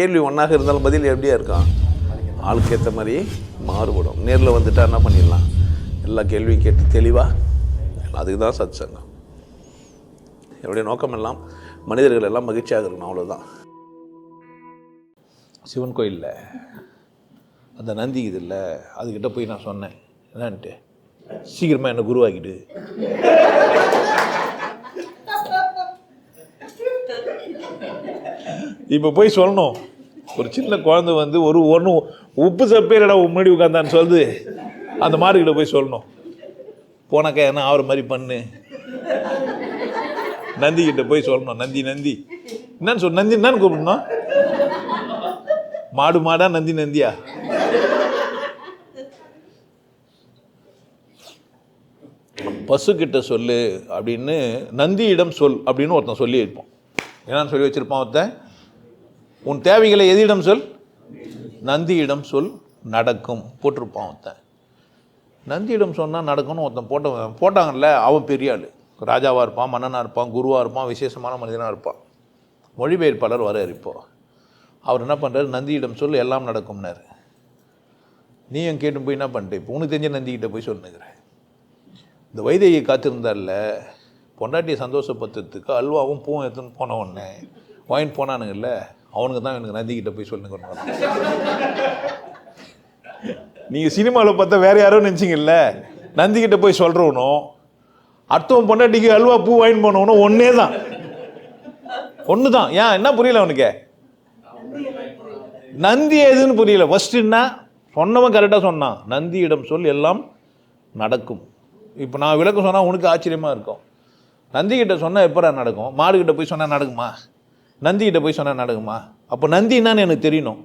கேள்வி ஒன்றாக இருந்தாலும் பதில் எப்படியா இருக்கான் ஆளுக்கு ஏற்ற மாதிரி மாறுபடும். நேரில் வந்துட்டா என்ன பண்ணிடலாம்? எல்லா கேள்வியும் கேட்டு தெளிவாக அதுக்கு தான் சத் சங்கம் என்னுடைய நோக்கம் எல்லாம் மனிதர்கள் எல்லாம் மகிழ்ச்சியாக இருக்கணும் அவ்வளோதான் சிவன் கோயிலில் அந்த நந்தி இது இல்லை அதுக்கிட்ட போய் நான் சொன்னேன். என்னன்ட்டு? சீக்கிரமாக என்னை குருவாக்கிட்டு இப்போ போய் சொல்லணும். ஒரு சின்ன குழந்தை வந்து ஒரு ஒன்று உப்பு சப்பேரடா முன்னாடி உட்காந்தான்னு சொல்லுது. அந்த மாடுகிட்ட போய் சொல்லணும். போனாக்கா என்ன ஆகிற மாதிரி பண்ணு. நந்தி கிட்ட போய் சொல்லணும். நந்தி நந்தி. என்னன்னு சொல் நந்தி என்னன்னு கூப்பிடணும் மாடு மாடா நந்தி நந்தியா? பசுக்கிட்ட சொல்லு அப்படின்னு நந்தியிடம் சொல் அப்படின்னு ஒருத்தன் சொல்லி இருப்போம் என்னன்னு சொல்லி வச்சிருப்பான் ஒருத்தன்? உன் தேவைகளை எதிடம் சொல் நந்தியிடம் சொல் நடக்கும் போட்டிருப்பான் ஒருத்தன். நந்தியிடம் சொன்னால் நடக்கும்னு ஒருத்தன் போட்ட போட்டாங்கல்ல அவன் பெரிய ஆள். ராஜாவாக இருப்பான் மன்னனாக இருப்பான் குருவாக இருப்பான் விசேஷமான மனிதனாக இருப்பான். மொழிபெயர்ப்பாளர் வர இப்போ. அவர் என்ன பண்ணுறாரு நந்தியிடம் சொல் எல்லாம் நடக்கும்னாரு. நீயும் கேட்டு போய் என்ன பண்ணிட்டு இப்போ? உனக்கு தெரிஞ்ச நந்திக்கிட்ட போய் சொல்லுங்கிறேன் இந்த வைதேகி காத்திருந்தார்ல பொண்டாட்டியை சந்தோஷப்படுத்துறதுக்கு அல்வாவும் பூவும் எடுத்துன்னு போன உடனே வாங்கிட்டு போனானுங்கல்ல அவனுக்கு தான் எனக்கு நந்திக்கிட்ட போய் சொல்லுங்க நீங்கள் சினிமாவில் பார்த்தா வேற யாரும் நினச்சிங்கல்ல? நந்திக்கிட்ட போய் சொல்கிறவனும் அடுத்தவன் பொண்டாட்டிக்கு அல்வா பூ வாங்கிட்டு போனவனும் ஒன்றே தான் ஒன்று தான் ஏன்? என்ன புரியல அவனுக்கு? நந்தி எதுன்னு புரியல. ஃபஸ்ட்டுன்னா சொன்னவன் கரெக்டாக சொன்னான். நந்தியிடம் சொல் எல்லாம் நடக்கும். இப்போ நான் விளக்கம் சொன்னால் உனக்கு ஆச்சரியமாக இருக்கும். நந்திக்கிட்ட சொன்னால் எப்படா நடக்கும்? மாடுகிட்ட போய் சொன்னால் நடக்குமா? நந்திகிட்ட போய் சொன்னால் நடக்குமா? அப்போ நந்தி என்னன்னு எனக்கு தெரியணும்.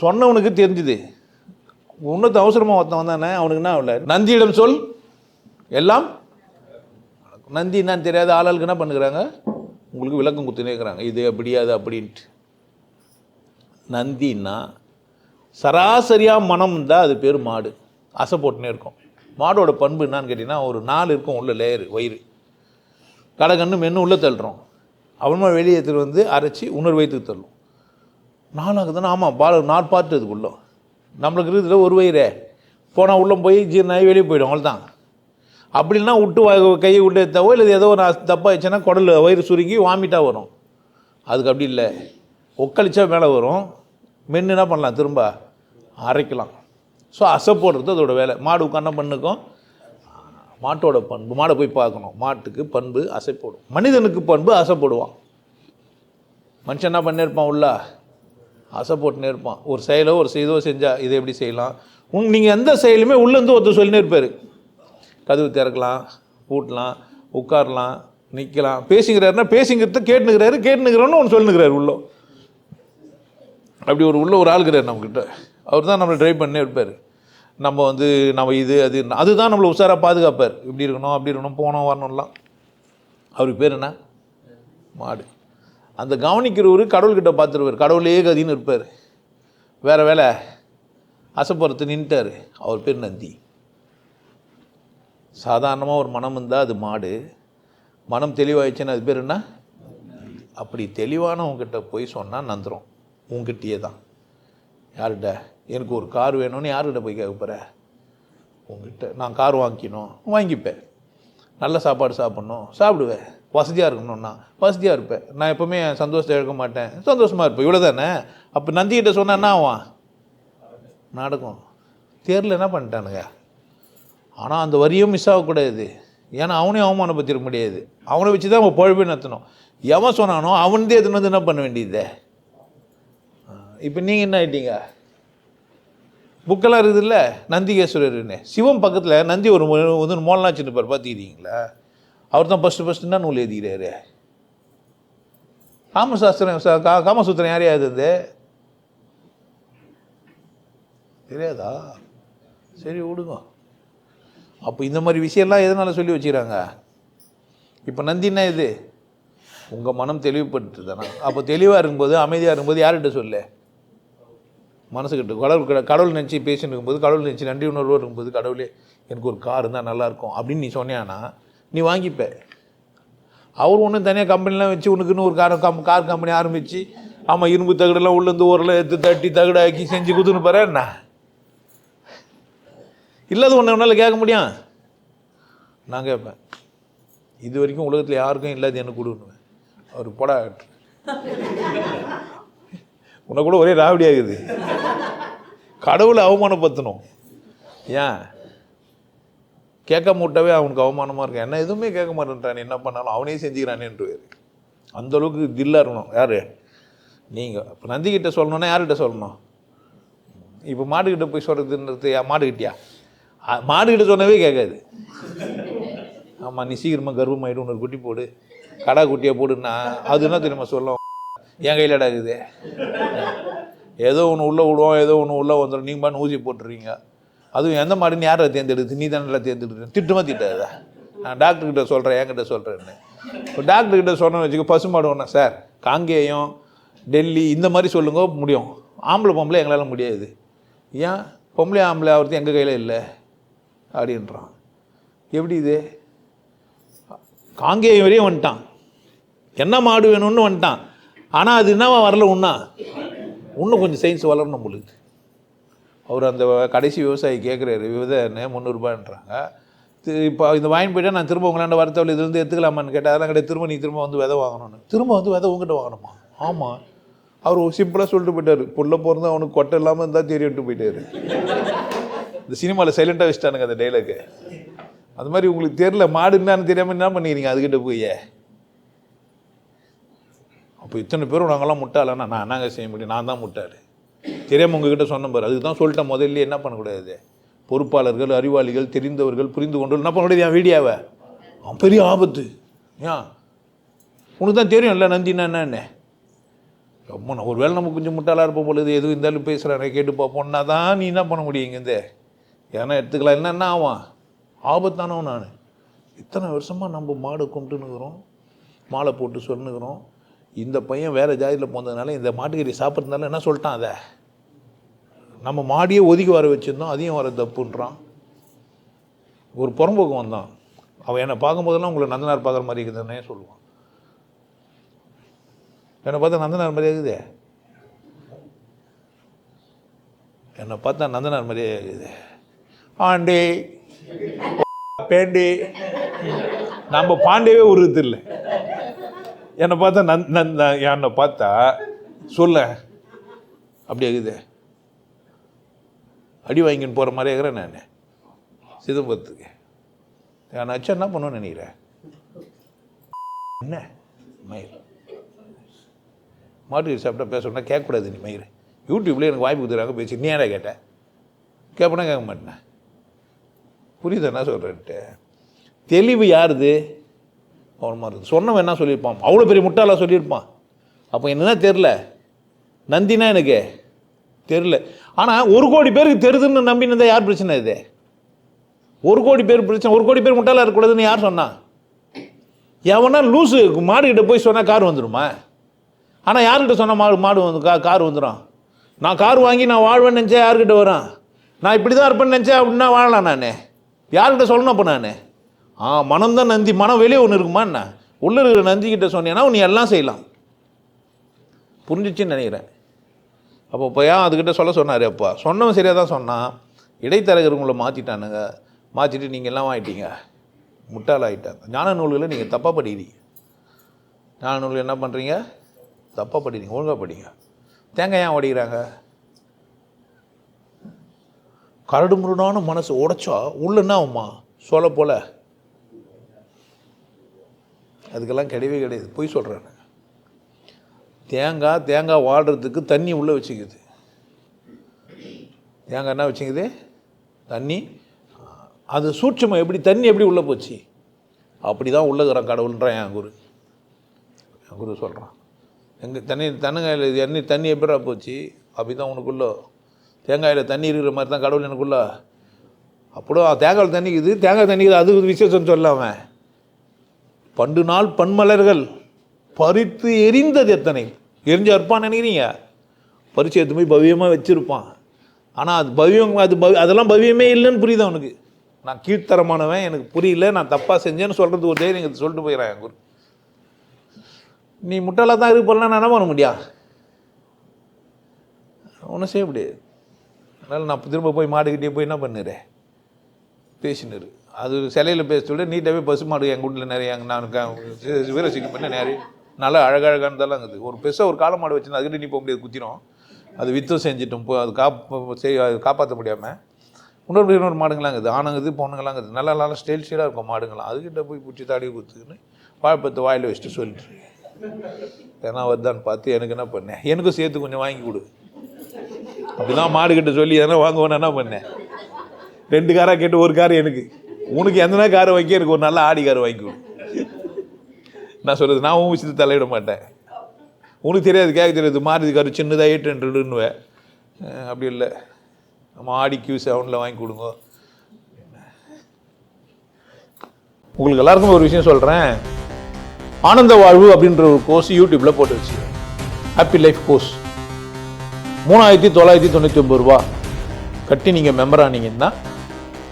சொன்னவனுக்கு தெரிஞ்சுது. இன்னொருத்த அவசரமாக ஒருத்தன் வந்தானே அவனுக்கு என்ன ஆகல? நந்தியிடம் சொல். எல்லாம்? நந்தி என்னன்னு தெரியாத ஆளாளுக்கு என்ன பண்ணுறாங்க உங்களுக்கு விளக்கம் கொடுத்துனே இருக்கிறாங்க. இது அப்படி அது அப்படின்ட்டு. நந்தின்னா சராசரியாக மனம் தான் அது பேர் மாடு. அசை போட்டுனே இருக்கும். மாடோட பண்பு என்னான்னு கேட்டிங்கன்னா ஒரு நாலு இருக்கும் உள்ள லேயர் வயிறு. கடை கண்ணு மென்று உள்ளே தள்ளுறோம். அப்புறமா வெளியே எடுத்துட்டு வந்து அரைச்சி உணர் வைத்து தள்ளும் தானே ஆமாம் பால நாற்பாட்டு பார்ட்டு நம்மளுக்கு இருக்கிறது ஒரு வயிறே. போனால் உள்ளே போய் ஜீரணாகி வெளியே போயிடும் அவ்வளோதான் அப்படின்னா விட்டு வா- கையை விட்டு எடுத்தாவோ இல்லை ஏதோ ஒரு தப்பாக ஆயிடுச்சுன்னா குடல் வயிறு சுருங்கி வாமிட்டாக வரும். அதுக்கு அப்படி இல்லை. ஒக்களிச்சா மேலே வரும். மென்று என்ன பண்ணலாம் திரும்ப அரைக்கலாம். ஸோ அசை போடுறது அதோட வேலை. மாடு உட்காந்து பண்ணுக்கும். மாட்டோட பண்பு மாடை போய் பார்க்கணும். மாட்டுக்கு பண்பு அசைப்போடும். மனிதனுக்கு பண்பு அசைப்படுவான். மனுஷன் என்ன பண்ணியிருப்பான் உள்ள? அசை போட்டுனே இருப்பான். ஒரு செயலோ ஒரு செய்தோ செஞ்சால் இதை எப்படி செய்யலாம்? உங் நீங்கள் எந்த செயலுமே உள்ளேருந்து ஒருத்தர் சொல்லினே இருப்பார். கதவு திறக்கலாம் பூட்டலாம் உட்காரலாம் நிற்கலாம் பேசிக்கிறாருன்னா பேசிங்கிறத கேட்டுனுக்கிறாரு கேட்டுனுக்கிறோன்னு ஒன்று சொல்லுங்கிறாரு உள்ளோ. அப்படி ஒரு உள்ள ஒரு ஆள் நம்மக்கிட்ட அவர் தான் நம்மளை ட்ரைவ் பண்ணே இருப்பார். நம்ம வந்து நம்ம இது அது அதுதான் நம்மளை உஷாராக பாதுகாப்பார். இப்படி இருக்கணும் அப்படி இருக்கணும் போனோம் வரணும்லாம். அவருக்கு பேர் என்ன? மாடு. அந்த கவனிக்கிறவர் கடவுள்கிட்ட பார்த்துருவார். கடவுளே கதின்னு இருப்பார். வேறு வேலை. அசப்புறத்து நின்ட்டார் அவர் பேர் நந்தி. சாதாரணமாக ஒரு மனம் இருந்தால் அது மாடு. மனம் தெளிவாயிடுச்சுன்னா அது பேர் என்ன? அப்படி தெளிவானவங்கிட்ட போய் சொன்னால் நந்துரும். உங்ககிட்டயே தான். யார்கிட்ட? எனக்கு ஒரு கார் வேணும்னு யார்கிட்ட போய் கேட்க போகிற உங்ககிட்ட நான் கார் வாங்கிக்கணும். வாங்கிப்பேன். நல்ல சாப்பாடு சாப்பிட்ணும். சாப்பிடுவேன். வசதியாக இருக்கணும்னா வசதியாக இருப்பேன். நான் எப்போவுமே சந்தோஷத்தை இழக்க மாட்டேன். சந்தோஷமாக இருப்பேன். இவ்வளோ தானே அப்போ நந்திக்கிட்ட சொன்னால் என்ன ஆவான் நடக்கும். தேரில் என்ன பண்ணிட்டானுங்க? ஆனால் அந்த வரியும் மிஸ் ஆகக்கூடாது. ஏன்னா அவனையும் அவமானப்படுத்திட முடியாது. அவனை வச்சு தான் அவன் பொழப்பே நடத்தணும். எவன் சொன்னானோ அவன்தே எடுத்துன்னு வந்து என்ன பண்ண வேண்டியது? இப்போ நீங்கள் என்ன ஆகிட்டீங்க புக்கெல்லாம் இருக்குதுல்ல? நந்திகேஸ்வரர்னு. சிவம் பக்கத்தில் நந்தி ஒரு வந்து மோலனா வச்சுருப்பார் பார்த்துக்கிறீங்களா? அவர் தான் ஃபஸ்ட்டு ஃபஸ்ட்டு என்ன நூல் எழுதிக்கிறாரு. காமசாஸ்திரம் கா காமசூத்திரம் யார் எழுதுது தெரியாதா? சரி விடுங்க. அப்போ இந்த மாதிரி விஷயம்லாம் எதனால் சொல்லி வச்சுக்கிறாங்க? இப்போ நந்தின்னா இது? உங்கள் மனம் தெளிவுபடுத்துதானா அப்போ தெளிவாக இருக்கும்போது அமைதியாக இருக்கும்போது யார்கிட்ட சொல்லு? மனசுக்கிட்டு கடவுள் கடவுள் நினச்சி பேசின்னு இருக்கும்போது கடவுள் நினச்சி நன்றி உணர்வோடு இருக்கும்போது கடவுளே எனக்கு ஒரு கார் இருந்தால் நல்லாயிருக்கும் அப்படின்னு நீ சொன்னியானா நீ வாங்கிப்ப. அவர் ஒன்றும் தனியாக கம்பெனிலாம் வச்சு உனக்குன்னு ஒரு கார் கம் கார் கம்பெனி ஆரம்பித்து ஆமாம் இரும்பு தகடெல்லாம் உள்ளேருந்து ஓரில் எடுத்து தட்டி தகடாக்கி செஞ்சு குத்துன்னு பாரு என்ன? இல்லாத ஒன்று உன்னால் கேட்க முடியும். நான் கேட்பேன். இது வரைக்கும் உலகத்தில் யாருக்கும் இல்லாத எனக்கு கொடுன்னு அவர் போடா. உன்னை கூட ஒரே ராவடி ஆகுது. கடவுளை அவமானப்படுத்தணும். ஏன்? கேட்க மூட்டவே அவனுக்கு அவமானமாக இருக்கும் என்ன எதுவுமே கேட்க மாட்டேன்றான். என்ன பண்ணாலும் அவனே செஞ்சுக்கிறானேன்று அந்த அளவுக்கு தில்லாக இருக்கணும். யார்? நீங்கள் இப்போ நந்திக்கிட்ட சொல்லணுன்னா யார்கிட்ட சொல்லணும்? இப்போ மாட்டுக்கிட்ட போய் சொல்கிறதுன்றது மாடுக்கிட்டியா மாடுக்கிட்ட மாடுகிட்ட சொன்னவே கேட்காது. ஆமாம் நீ சீக்கிரமாக கர்ப்பமாயிடும் ஒரு குட்டி போடு. கடா குட்டியாக போடுன்னா அது என்ன தெரியுமா சொல்லும்? என் கையில் இருக்குது. ஏதோ ஒன்று உள்ளே விடுவோம் ஏதோ ஒன்று உள்ளே வந்துடும் நீங்கள் பண்ண ஊசி போட்டுறீங்க. அதுவும் எந்த மாடுன்னு யாரை தேர்ந்தெடுத்து? நீ தானே தேர்ந்தெடுத்து திட்டுமா திட்டாத? நான் டாக்டர்கிட்ட சொல்கிறேன் என்கிட்ட சொல்கிறேன்னு இப்போ டாக்டர்கிட்ட சொன்னேன்னு வச்சுக்க பசுமாடு ஒன்றா சார் காங்கேயம் டெல்லி இந்த மாதிரி சொல்லுங்க முடியும். ஆம்பளை பொம்பளை எங்களால் முடியாது. ஏன்? பொம்பளை ஆம்பளை ஆகிறது எங்கள் கையில் இல்லை? அப்படின்றான். எப்படி இது? காங்கேயம் வரையும் வந்துட்டான். என்ன மாடு வேணும்னு வந்துட்டான். ஆனால் அது என்னவா வரல உண்ணா? இன்னும் கொஞ்சம் சயின்ஸ் வளரணும் நம்மளுக்கு. அவர் அந்த கடைசி விவசாயி கேட்குறாரு விவத என்ன முந்நூறுபான்றாங்க இப்போ இந்த வாங்கி போயிட்டா நான் திரும்ப உங்களாண்ட வரத்தவள் இதுலேருந்து எடுத்துக்கலாமான்னு கேட்டால் அதெல்லாம் கிடையாது திரும்ப நீ திரும்ப வந்து விதை வாங்கணும்னு. திரும்ப வந்து விதை உங்ககிட்ட வாங்கணுமா? ஆமாம் அவர் சிம்பிளாக சொல்லிட்டு போயிட்டார். புள்ள பிறந்து அவனுக்கு கொட்டை இல்லாமல் இருந்தால் தெரியும்ட்டு போயிட்டாரு. இந்த சினிமாவில் சைலண்ட்டாக வச்சுட்டானுங்க அந்த டைலாக்கு அது மாதிரி உங்களுக்கு தெரியல மாடு என்னன்னு தெரியாமல் என்ன பண்ணிக்கிறீங்க அதுக்கிட்ட போய்? அப்போ இத்தனை பேரும் நாங்கள்லாம் முட்டாளனா நான் என்னங்க செய்ய முடியும்? நான் தான் முட்டாள். தெரியாமல் உங்ககிட்ட சொன்ன பாரு. அதுக்கு தான் சொல்லிட்டேன் முதல்ல என்ன பண்ணக்கூடாது பொறுப்பாளர்கள் அறிவாளிகள் தெரிந்தவர்கள் புரிந்து கொண்டு என்ன பண்ணக்கூடாது என் வீடியோவை அவன் பெரிய ஆபத்து. ஏன்? உனக்கு தான் தெரியும் இல்லை நந்தினா என்னன்னு. ரொம்ப நான் ஒருவேளை நம்ம கொஞ்சம் முட்டாளாக இருப்போம் பொழுது எதுவும் இருந்தாலும் பேசுகிறானே கேட்டு பார்ப்போம்னா தான் நீ என்ன பண்ண முடியும் இங்கேருந்து ஏன்னா எடுத்துக்கலாம். இல்லைன்னா என்ன ஆவான்? ஆபத்தானவன் நான். இத்தனை வருஷமாக நம்ம மாடு கும்பிட்டுனுக்குறோம் மாலை போட்டு சொன்னுக்கிறோம் இந்த பையன் வேறு ஜாதியில் போனதுனால இந்த மாட்டுக்கறி சாப்பிட்றதுனால என்ன சொல்லிட்டான் அதை? நம்ம மாடியே ஒதுக்கி வர வச்சுருந்தோம் அதையும் வர தப்புன்றான். ஒரு புறம்போக்கு வந்தான். அவன் என்னை பார்க்கும்போதெல்லாம் உங்களை நந்தனார் பார்க்குற மாதிரி இருக்குதுன்னே சொல்லுவான். என்னை பார்த்தா நந்தனார் மாதிரியே இருக்குது. என்னை பார்த்தா நந்தனார் மாதிரியே இருக்குது. ஆண்டி பேண்டி. நம்ம பாண்டியவே உருவத்தில்லை. இல்லை என்னை பார்த்தா நந் நந்த என்னை பார்த்தா சொல்ல. அப்படி இருக்குது. அடி வாங்கின்னு போகிற மாதிரி இருக்கிறேன் நான். சிதம்பரத்துக்கு. நான் அச்சா என்ன பண்ணுவேன்னு நினைக்கிறேன் என்ன? மயில். மாட்டு சாப்பிட்டா பேசணும்னா கேட்கக்கூடாது நீ மயிர் யூடியூப்லேயே எனக்கு வாய்ப்பு கொடுத்துறாங்க பேசி. நீ ஏன்டா கேட்டேன் கேட்பனா கேட்க மாட்டேன் புரியுது என்ன சொல்கிறேன்ட்டு தெளிவு யாருது? அவன் இருக்குது சொன்னவன் என்ன சொல்லியிருப்பான்? அவ்வளோ பெரிய முட்டாளாக சொல்லியிருப்பான். அப்போ என்னன்னா தெரில நந்தினா எனக்கு தெரில ஆனால் ஒரு கோடி பேருக்கு தெரிதுன்னு நம்பினதா யார் பிரச்சனை இது? ஒரு கோடி பேர் பிரச்சனை ஒரு கோடி பேர் முட்டாளாக இருக்கக்கூடாதுன்னு யார் சொன்னான் எவனா லூஸு மாடுகிட்ட போய் சொன்னால் கார் வந்துடுமா ஆனால் யார்கிட்ட சொன்னால் மாடு மாடு வந்து கா கார் வந்துடும் நான் கார் வாங்கி நான் வாழ்வேன்னு நினச்சேன் யார்கிட்ட வரான் நான் இப்படி தான் இருப்பேன்னு நினச்சேன் அப்படின்னா வாழலாம் நான்? யார்கிட்ட சொல்லணும் அப்போ நான்? ஆ மனம் தான் நந்தி மனம் வெளியே ஒன்று இருக்குமா என்ன? உள்ளே இருக்கிற நந்திக்கிட்ட சொன்னீங்கன்னா நீ எல்லாம் செய்யலாம். புரிஞ்சிச்சுன்னு நினைக்கிறேன். அப்போ இப்போ ஏன் அதுக்கிட்ட சொல்ல சொன்னார்? அப்பா சொன்னவன் சரியாக தான் சொன்னான். இடைத்தரகருங்களை மாற்றிட்டானுங்க மாற்றிட்டு நீங்கள் எல்லாம் ஆகிட்டீங்க முட்டால் ஆகிட்டாங்க ஞான நூல்களை நீங்கள் தப்பாக படிக்கிறீங்க. ஞான நூல்கள் என்ன பண்ணுறீங்க தப்பாக படிக்கிறீங்க. ஒழுங்காக படிங்க. தேங்காய் ஏன் உடைக்கிறாங்க? கரடு முருடான மனசு உடைச்சா உள்ள என்ன ஆகுமா? சொல்ல போல. அதுக்கெல்லாம் கிடையவே கிடையாது. பொய் சொல்கிறேன் தேங்காய் தேங்காய் வாடுறதுக்கு தண்ணி உள்ளே வச்சுக்குது. தேங்காய் என்ன வச்சுக்குது? தண்ணி. அது சூட்சமம் எப்படி தண்ணி எப்படி உள்ளே போச்சு? அப்படி தான் உள்ளதுறான் கடவுள்ன்றான் என் குரு. என் குரு சொல்கிறான் எங்கள் தண்ணி தென்னங்காயில் எண்ணெய் தண்ணி எப்படிடா போச்சு? அப்படி தான் உனக்குள்ளே. தேங்காயில் தண்ணி இருக்கிற மாதிரி தான் கடவுள் எனக்குள்ள. அப்படியே தேங்காய் தண்ணிக்குது தேங்காய் தண்ணிக்குது அது விசேஷம் சொல்லாமல் பண்டு நாள் பன்மலர்கள் பறித்து எரிந்தது எத்தனை? எரிஞ்சு இருப்பான்னு நினைக்கிறீங்க? பறித்து எடுத்து போய் பவ்யமாக வச்சுருப்பான். ஆனால் அது பவ்யம் அது பவ் அதெல்லாம் பவ்யமே இல்லைன்னு புரியுது அவனுக்கு. நான் கீழ்த்தரமானவன் எனக்கு புரியல நான் தப்பாக செஞ்சேன்னு சொல்கிறது ஒரு தைரியம் சொல்லிட்டு போயிடறேன் என் குரு. நீ முட்டாளாக தான் இருக்கு போலாம் நான் என்ன பண்ண முடியா? ஒன்றும் செய்ய முடியாது. அதனால் நான் திரும்ப போய் மாடுக்கிட்டே போய் என்ன பண்ணுறேன் பேசினார் அது சிலையில் பேச சொல்ல நீட்டாகவே பசு மாடு எங்கள் வீட்டில் நிறைய நான் க- வீரசிங்கம் பண்ண நிறைய. நல்லா அழகழகானதெல்லாம் இருக்குது. ஒரு பெருசாக ஒரு காளை மாடு வச்சுருந்தா அதுக்கிட்ட நீ போக முடியாது குத்திரும். அது வித்தும் செஞ்சிட்டோம் போ அது காப் செய் அது காப்பாற்ற முடியாமல் இன்னொரு இன்னொரு மாடுங்களாம் இருக்குது. ஆணுங்குது பொண்ணுங்களாம் இருக்குது. நல்லா நல்லா ஸ்டைல் ஸ்டைலாக இருக்கும் மாடுங்களாம் அதுக்கிட்ட போய் பிடிச்சி தாடி குத்துக்குன்னு வாழைப்பத்தை வாயில் வச்சுட்டு சொல்லிட்டு ஏன்னா வருதான்னு பார்த்து எனக்கு என்ன பண்ணேன் எனக்கும் சேர்த்து கொஞ்சம் வாங்கி கொடு. அப்படிதான் மாடுகிட்ட சொல்லி எதனா வாங்குவேன் என்ன பண்ணேன் ரெண்டு காராக கேட்டு ஒரு கார் எனக்கு. உனக்கு எந்தனா காரை வாங்கி எனக்கு ஒரு நல்ல ஆடி கார் வாங்கி நான் சொல்கிறது நான் உன் விஷயத்தை தலையிட மாட்டேன். உனக்கு தெரியாது கேட்க தெரியாது மாறுதி கார் சின்னதாக எயிட் ஹண்ட்ரடுன்னுவேன் அப்படி இல்லை. நம்ம ஆடி கியூ செவனில் வாங்கி கொடுங்க. உங்களுக்கு எல்லாருக்கும் ஒரு விஷயம் சொல்கிறேன் ஆனந்த வாழ்வு அப்படின்ற ஒரு கோர்ஸ் யூடியூப்பில் போட்டு வச்சு. ஹாப்பி லைஃப் கோர்ஸ் மூணாயிரத்தி தொள்ளாயிரத்தி தொண்ணூற்றி ஒம்பது ரூபா. கட்டி நீங்கள் மெம்பர் ஆனீங்கன்னா